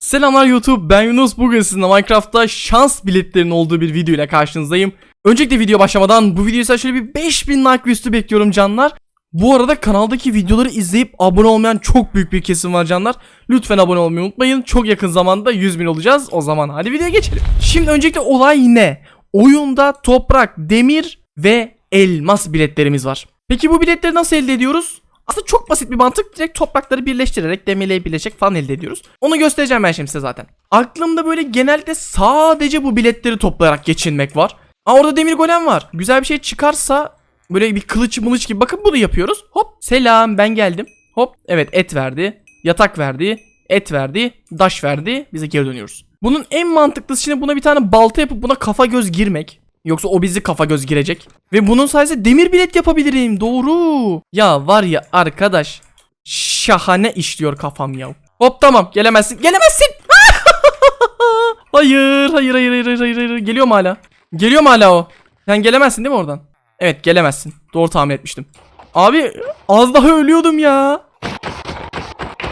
Selamlar YouTube ben Yunus bugün sizinle Minecraft'ta şans biletlerinin olduğu bir video ile karşınızdayım. Öncelikle video başlamadan bu videoyu şöyle bir 5000 like üstü bekliyorum canlar. Bu arada kanaldaki videoları izleyip abone olmayan çok büyük bir kesim var canlar. Lütfen abone olmayı unutmayın. Çok yakın zamanda 100 bin olacağız. O zaman hadi videoya geçelim. Şimdi öncelikle olay ne? Oyunda toprak, demir ve elmas biletlerimiz var. Peki bu biletleri nasıl elde ediyoruz? Aslında çok basit bir mantık. Direkt toprakları birleştirerek demirle birleşecek falan elde ediyoruz. Onu göstereceğim ben şimdi size zaten. Aklımda böyle genelde sadece bu biletleri toplayarak geçinmek var. Aa orada demir golem var. Güzel bir şey çıkarsa böyle bir kılıç mılıç gibi bakın bunu yapıyoruz. Hop selam ben geldim. Hop evet et verdi. Yatak verdi. Et verdi. Daş verdi. Bize geri dönüyoruz. Bunun en mantıklısı şimdi buna bir tane balta yapıp buna kafa göz girmek. Yoksa o bizi kafa göz girecek. Ve bunun sayesinde demir bilet yapabilirim. Doğru. Ya var ya arkadaş. Şahane işliyor kafam ya. Hop tamam gelemezsin. Gelemezsin. hayır, hayır, hayır, hayır, hayır, hayır. Geliyor mu hala? Geliyor mu hala o? Sen gelemezsin değil mi oradan? Evet gelemezsin. Doğru tahmin etmiştim. Abi az daha ölüyordum ya.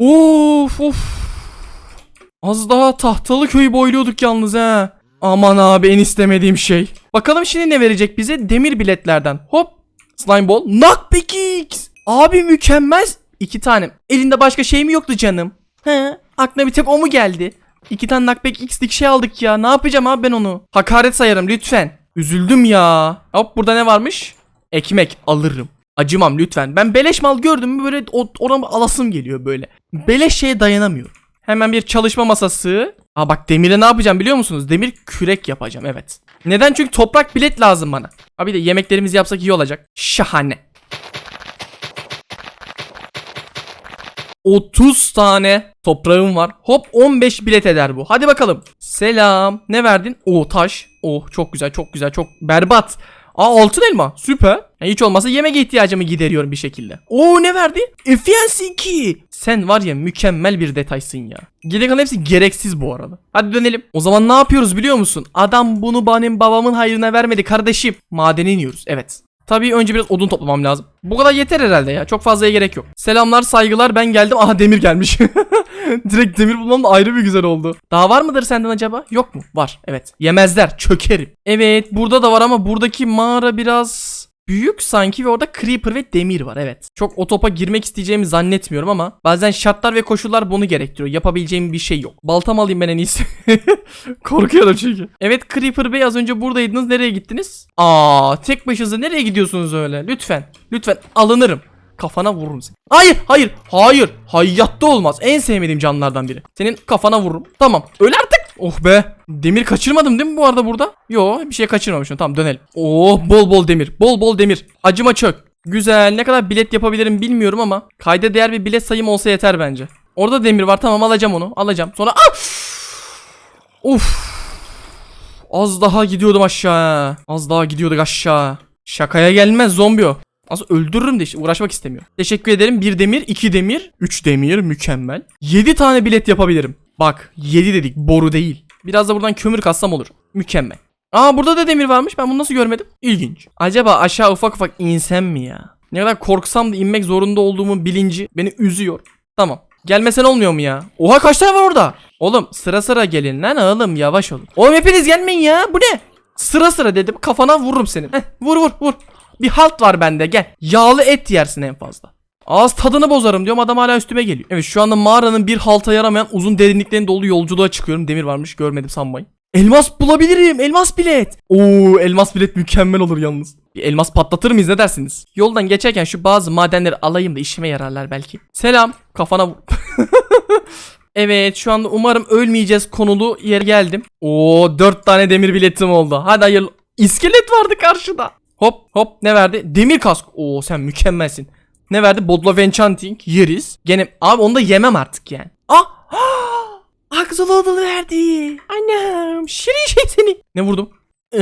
Of of. Az daha tahtalı köyü boyluyorduk yalnız ha. Aman abi en istemediğim şey. Bakalım şimdi ne verecek bize? Demir biletlerden. Hop. Slime ball. Knockback X. Abi mükemmel. İki tane. Elinde başka şey mi yoktu canım? He. Aklına bir tek o mu geldi? İki tane Knockback X'lik şey aldık ya. Ne yapacağım abi ben onu? Hakaret sayarım lütfen. Üzüldüm ya. Hop burada ne varmış? Ekmek alırım. Acımam lütfen. Ben beleş mal gördüm mü böyle o- oramı alasım geliyor böyle. Beleş şeye dayanamıyorum. Hemen bir çalışma masası. Aa bak demire ne yapacağım biliyor musunuz? Demir kürek yapacağım evet. Neden? Çünkü toprak bilet lazım bana. Abi de yemeklerimizi yapsak iyi olacak. Şahane. 30 tane toprağım var. Hop 15 bilet eder bu. Hadi bakalım. Selam. Ne verdin? Oo taş. Oh çok güzel çok güzel çok berbat. Aa altın elma. Süper. Ya hiç olmazsa yemek ihtiyacımı gideriyorum bir şekilde. Oo ne verdi? Efficiency 2. Sen var ya mükemmel bir detaysın ya. Geri kalan hepsi gereksiz bu arada. Hadi dönelim. O zaman ne yapıyoruz biliyor musun? Adam bunu benim babamın hayrına vermedi kardeşim. Madene iniyoruz. Evet. Tabii önce biraz odun toplamam lazım. Bu kadar yeter herhalde ya. Çok fazlaya gerek yok. Selamlar, saygılar. Ben geldim. Aha demir gelmiş. Direkt demir bulmam da ayrı bir güzel oldu. Daha var mıdır senden acaba? Yok mu? Var. Evet. Yemezler. Çökerim. Evet, burada da var ama buradaki mağara biraz büyük sanki ve orada creeper ve demir var. Evet. Çok o topa girmek isteyeceğimi zannetmiyorum ama bazen şartlar ve koşullar bunu gerektiriyor. Yapabileceğim bir şey yok. Baltam alayım ben en iyisi. Korkuyorum çünkü. Evet Creeper Bey az önce buradaydınız. Nereye gittiniz? Aa, tek başınıza nereye gidiyorsunuz öyle? Lütfen. Lütfen alınırım. Kafana vururum seni. Hayır, hayır, hayır. Hayatta olmaz. En sevmediğim canlılardan biri. Senin kafana vururum. Tamam. Öl artık. Oh be. Demir kaçırmadım değil mi bu arada burada? Yo, bir şey kaçırmamışım. Tamam dönelim. Oh, bol bol demir. Bol bol demir. Acıma çök. Güzel. Ne kadar bilet yapabilirim bilmiyorum ama kayda değer bir bilet sayım olsa yeter bence. Orada demir var. Tamam alacağım onu. Alacağım. Sonra ah! Uf. Az daha gidiyordum aşağı. Az daha gidiyorduk aşağı. Şakaya gelmez zombi o. Aslında öldürürüm de işte uğraşmak istemiyorum. Teşekkür ederim. Bir demir, iki demir, üç demir mükemmel. Yedi tane bilet yapabilirim. Bak yedi dedik boru değil. Biraz da buradan kömür kassam olur. Mükemmel. Aa burada da demir varmış. Ben bunu nasıl görmedim? İlginç. Acaba aşağı ufak ufak insem mi ya? Ne kadar korksam da inmek zorunda olduğumu bilinci beni üzüyor. Tamam. Gelmesen olmuyor mu ya? Oha kaç tane var orada? Oğlum sıra sıra gelin lan oğlum yavaş olun. Oğlum hepiniz gelmeyin ya. Bu ne? Sıra sıra dedim kafana vururum senin. Heh, vur vur vur. Bir halt var bende gel. Yağlı et yersin en fazla. Ağız tadını bozarım diyorum adam hala üstüme geliyor. Evet şu anda mağaranın bir halta yaramayan uzun derinliklerin dolu yolculuğa çıkıyorum. Demir varmış görmedim sanmayın. Elmas bulabilirim. Elmas bilet. Oo elmas bilet mükemmel olur yalnız. Bir elmas patlatır mıyız ne dersiniz? Yoldan geçerken şu bazı madenleri alayım da işime yararlar belki. Selam. Kafana vur. evet şu anda umarım ölmeyeceğiz konulu yere geldim. Oo dört tane demir biletim oldu. Hadi hayırlı. İskelet vardı karşıda. Hop hop ne verdi? Demir kask. Oo sen mükemmelsin. Ne verdi? Bodlove Enchanting. Yeriz. Gene abi onu da yemem artık yani. Ah! Axolotl verdi. Annem. Şirin şey seni. Ne vurdum?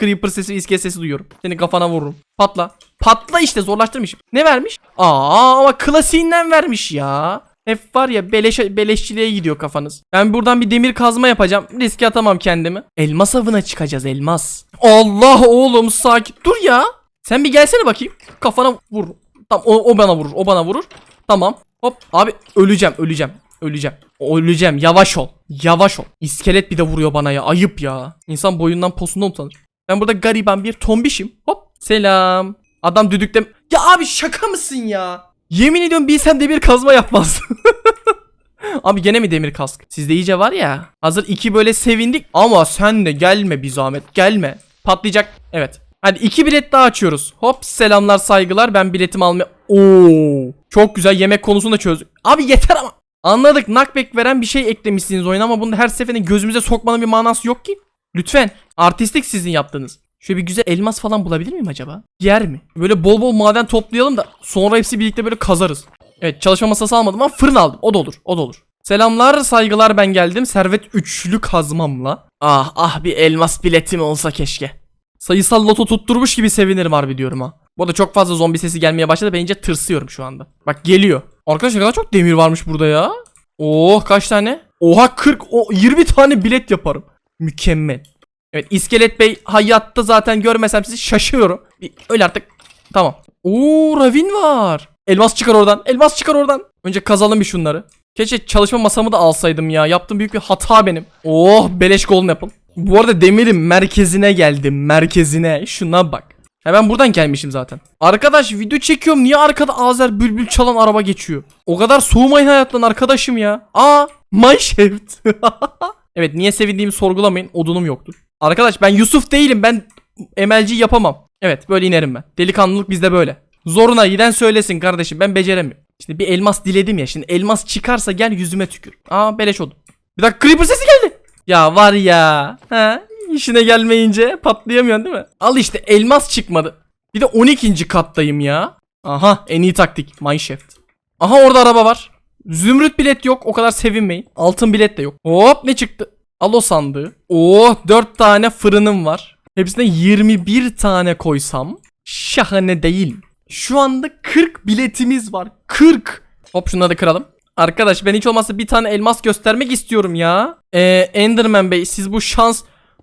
Creeper sesi, iskelet sesi duyuyorum. Seni kafana vururum. Patla. Patla işte zorlaştırmışım. Ne vermiş? Aa ama klasiğinden vermiş ya. Hep var ya beleş, beleşçiliğe gidiyor kafanız. Ben buradan bir demir kazma yapacağım. Riske atamam kendimi. Elmas avına çıkacağız elmas. Allah oğlum sakin. Dur ya. Sen bir gelsene bakayım. Kafana vur. Tamam o, o bana vurur. O bana vurur. Tamam. Hop abi öleceğim öleceğim. Öleceğim. Öleceğim. Yavaş ol. Yavaş ol. İskelet bir de vuruyor bana ya. Ayıp ya. İnsan boyundan posundan utanır. Ben burada gariban bir tombişim. Hop. Selam. Adam düdükle... Ya abi şaka mısın ya? Yemin ediyorum bilsem demir kazma yapmaz. Abi gene mi demir kask? Sizde iyice var ya. Hazır iki böyle sevindik ama sen de gelme bir zahmet. Gelme. Patlayacak. Evet. Hadi iki bilet daha açıyoruz. Hop selamlar saygılar. Ben biletimi almaya... Oo. Çok güzel yemek konusunu da çözdük. Abi yeter ama. Anladık. Knockback veren bir şey eklemişsiniz oyuna ama bunu her seferinde gözümüze sokmanın bir manası yok ki. Lütfen. Artistik sizin yaptığınız. Şöyle bir güzel elmas falan bulabilir miyim acaba? Yer mi? Böyle bol bol maden toplayalım da sonra hepsi birlikte böyle kazarız. Evet çalışma masası almadım ama fırın aldım. O da olur. O da olur. Selamlar saygılar ben geldim. Servet üçlü kazmamla. Ah ah bir elmas biletim olsa keşke. Sayısal loto tutturmuş gibi sevinirim harbi diyorum ha. Bu arada çok fazla zombi sesi gelmeye başladı. Ben iyice tırsıyorum şu anda. Bak geliyor. Arkadaşlar kadar çok demir varmış burada ya. Oh kaç tane? Oha 40 o 20 tane bilet yaparım. Mükemmel. Evet iskelet bey hayatta zaten görmesem sizi şaşıyorum. Öyle artık. Tamam. Oo ravin var. Elmas çıkar oradan. Elmas çıkar oradan. Önce kazalım bir şunları. Keşke çalışma masamı da alsaydım ya. Yaptığım büyük bir hata benim. Oh beleş golden apple. Bu arada demirin merkezine geldim. Merkezine. Şuna bak. Ha ben buradan gelmişim zaten. Arkadaş video çekiyorum. Niye arkada Azer bülbül çalan araba geçiyor? O kadar soğumayın hayattan arkadaşım ya. Aa mineshaft. evet niye sevindiğimi sorgulamayın. Odunum yoktur. Arkadaş ben Yusuf değilim. Ben MLG yapamam. Evet böyle inerim ben. Delikanlılık bizde böyle. Zoruna giden söylesin kardeşim. Ben beceremiyorum. Şimdi bir elmas diledim ya. Şimdi elmas çıkarsa gel yüzüme tükür. Aa beleş oldu. Bir dakika creeper sesi geldi. Ya var ya. Ha, işine gelmeyince patlayamıyorsun değil mi? Al işte elmas çıkmadı. Bir de 12. kattayım ya. Aha en iyi taktik. Mineshaft. Aha orada araba var. Zümrüt bilet yok. O kadar sevinmeyin. Altın bilet de yok. Hop ne çıktı? Al o sandığı. Oh 4 tane fırınım var. Hepsine 21 tane koysam. Şahane değil? Şu anda 40 biletimiz var. 40. Hop şunları da kıralım. Arkadaş ben hiç olmazsa bir tane elmas göstermek istiyorum ya. Ee, Enderman Bey siz bu şans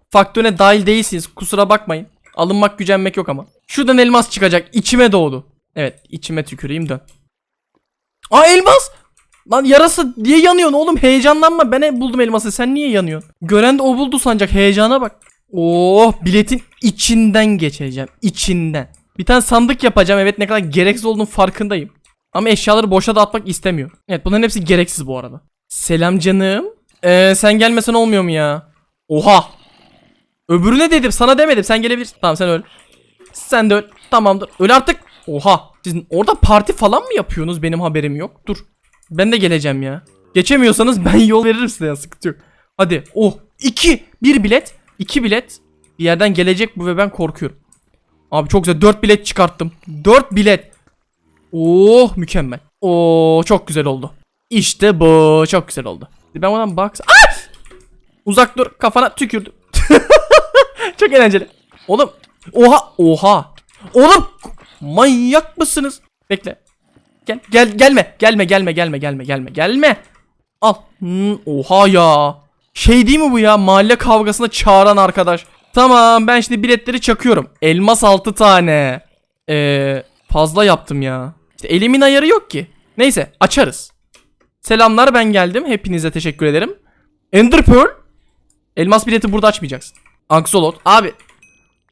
faktörüne dahil değilsiniz. Kusura bakmayın. Alınmak gücenmek yok ama. Şuradan elmas çıkacak. İçime doğdu. Evet içime tüküreyim dön. Aa elmas. Lan yarası diye yanıyorsun oğlum heyecanlanma ben buldum elması sen niye yanıyorsun? Gören de o buldu sancak heyecana bak. Oh biletin içinden geçeceğim içinden. Bir tane sandık yapacağım evet ne kadar gereksiz olduğunun farkındayım. Ama eşyaları boşa da atmak istemiyor. Evet bunların hepsi gereksiz bu arada. Selam canım. Ee, sen gelmesen olmuyor mu ya? Oha. Öbürüne dedim sana demedim sen gelebilirsin. Tamam sen öl. Sen de öl. Tamamdır. Öl artık. Oha. Siz orada parti falan mı yapıyorsunuz benim haberim yok. Dur. Ben de geleceğim ya. Geçemiyorsanız ben yol veririm size ya sıkıntı yok. Hadi. Oh. iki. Bir bilet. iki bilet. Bir yerden gelecek bu ve ben korkuyorum. Abi çok güzel. 4 bilet çıkarttım. 4 bilet. Oh mükemmel. Oo çok güzel oldu. İşte bu. Çok güzel oldu. Ben buradan bak. Ah! Uzak dur. Kafana tükürdüm. çok eğlenceli. Oğlum. Oha. Oha. Oğlum. Manyak mısınız? Bekle. Gel gel gelme. Gelme gelme gelme gelme gelme gelme. Al. Hmm, oha ya. Şey değil mi bu ya? Mahalle kavgasına çağıran arkadaş. Tamam ben şimdi biletleri çakıyorum. Elmas 6 tane. Ee, fazla yaptım ya. İşte elimin ayarı yok ki. Neyse açarız. Selamlar ben geldim. Hepinize teşekkür ederim. Ender Pearl. Elmas bileti burada açmayacaksın. Axolot. Abi.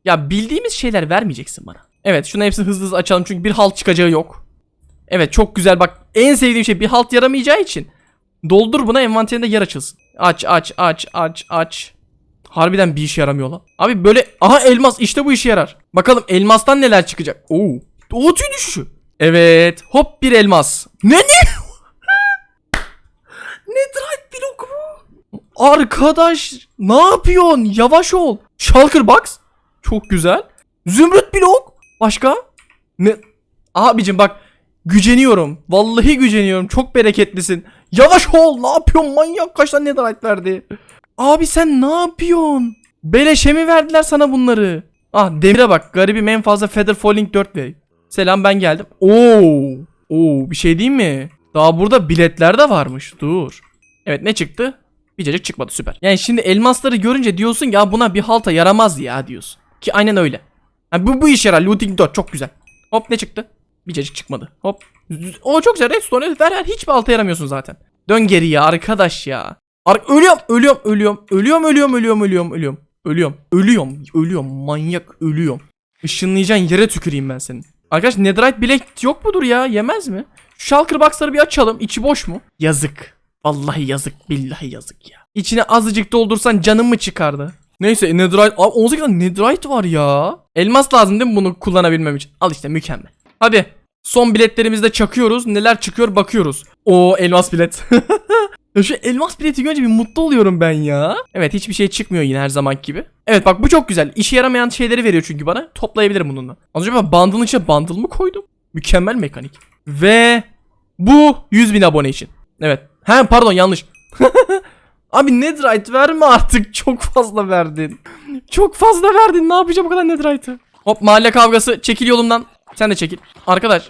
Ya bildiğimiz şeyler vermeyeceksin bana. Evet şunu hepsini hızlı hızlı açalım çünkü bir halt çıkacağı yok. Evet çok güzel bak. En sevdiğim şey bir halt yaramayacağı için. Doldur buna envanterinde yer açılsın. Aç aç aç aç aç. Harbiden bir işe yaramıyor lan. Abi böyle aha elmas işte bu işe yarar. Bakalım elmastan neler çıkacak. Oo. O tüy düşüşü. Evet. Hop bir elmas. Ne ne? Netherite blok mu? Arkadaş ne yapıyorsun? Yavaş ol. Shulker box. Çok güzel. Zümrüt blok. Başka? Ne? Abicim bak güceniyorum. Vallahi güceniyorum. Çok bereketlisin. Yavaş ol. Ne yapıyorsun manyak? Kaç tane netherite verdi? Abi sen ne yapıyorsun? Beleşe mi verdiler sana bunları? Ah demire bak. Garibim en fazla Feather Falling 4 ve. Selam ben geldim. Oo. Oo bir şey değil mi? Daha burada biletler de varmış. Dur. Evet ne çıktı? Bir cacık çıkmadı süper. Yani şimdi elmasları görünce diyorsun ya buna bir halta yaramaz ya diyorsun. Ki aynen öyle. Ha, bu, bu iş yarar. Looting 4 çok güzel. Hop ne çıktı? Bir cacık çıkmadı. Hop. O çok güzel. Redstone ver ver. Hiçbir alta yaramıyorsun zaten. Dön geriye arkadaş ya. Ar ölüyorum, ölüyorum, ölüyorum, ölüyorum, ölüyorum, ölüyorum, ölüyorum, ölüyorum, ölüyorum, ölüyorum, ölüyorum, manyak ölüyorum. Işınlayacağın yere tüküreyim ben senin. Arkadaş netherite bilek yok mudur ya? Yemez mi? Şu shulker box'ları bir açalım. İçi boş mu? Yazık. Vallahi yazık. Billahi yazık ya. İçine azıcık doldursan canın mı çıkardı? Neyse netherite. Abi 18 tane netherite var ya. Elmas lazım değil mi bunu kullanabilmem için? Al işte mükemmel. Hadi. Son biletlerimizi de çakıyoruz. Neler çıkıyor bakıyoruz. O elmas bilet. Şu elmas bileti görünce bir mutlu oluyorum ben ya. Evet hiçbir şey çıkmıyor yine her zaman gibi. Evet bak bu çok güzel. İşe yaramayan şeyleri veriyor çünkü bana. Toplayabilirim bununla. Az önce ben bundle'ın içine bundle mı koydum? Mükemmel mekanik. Ve bu 100 bin abone için. Evet. He pardon yanlış. Abi netherite verme artık. Çok fazla verdin. Çok fazla verdin. Ne yapacağım bu kadar netherite'ı? Hop mahalle kavgası. Çekil yolumdan. Sen de çekil. Arkadaş.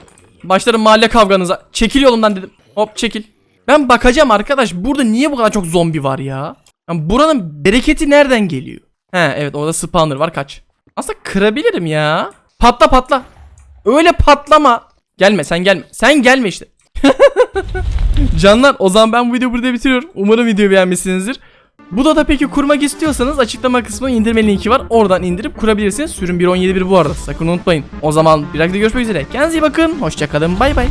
Başlarım mahalle kavganıza. Çekil yolumdan dedim. Hop çekil. Ben bakacağım arkadaş. Burada niye bu kadar çok zombi var ya? Yani buranın bereketi nereden geliyor? He evet orada spawner var kaç. Aslında kırabilirim ya. Patla patla. Öyle patlama. Gelme sen gelme. Sen gelme işte. Canlar o zaman ben bu videoyu burada bitiriyorum. Umarım videoyu beğenmişsinizdir. Bu da peki kurmak istiyorsanız açıklama kısmına indirme linki var. Oradan indirip kurabilirsiniz. Sürüm 1.17.1 bu arada. Sakın unutmayın. O zaman bir videoda görüşmek üzere. Kendinize iyi bakın. Hoşçakalın. Bay bay.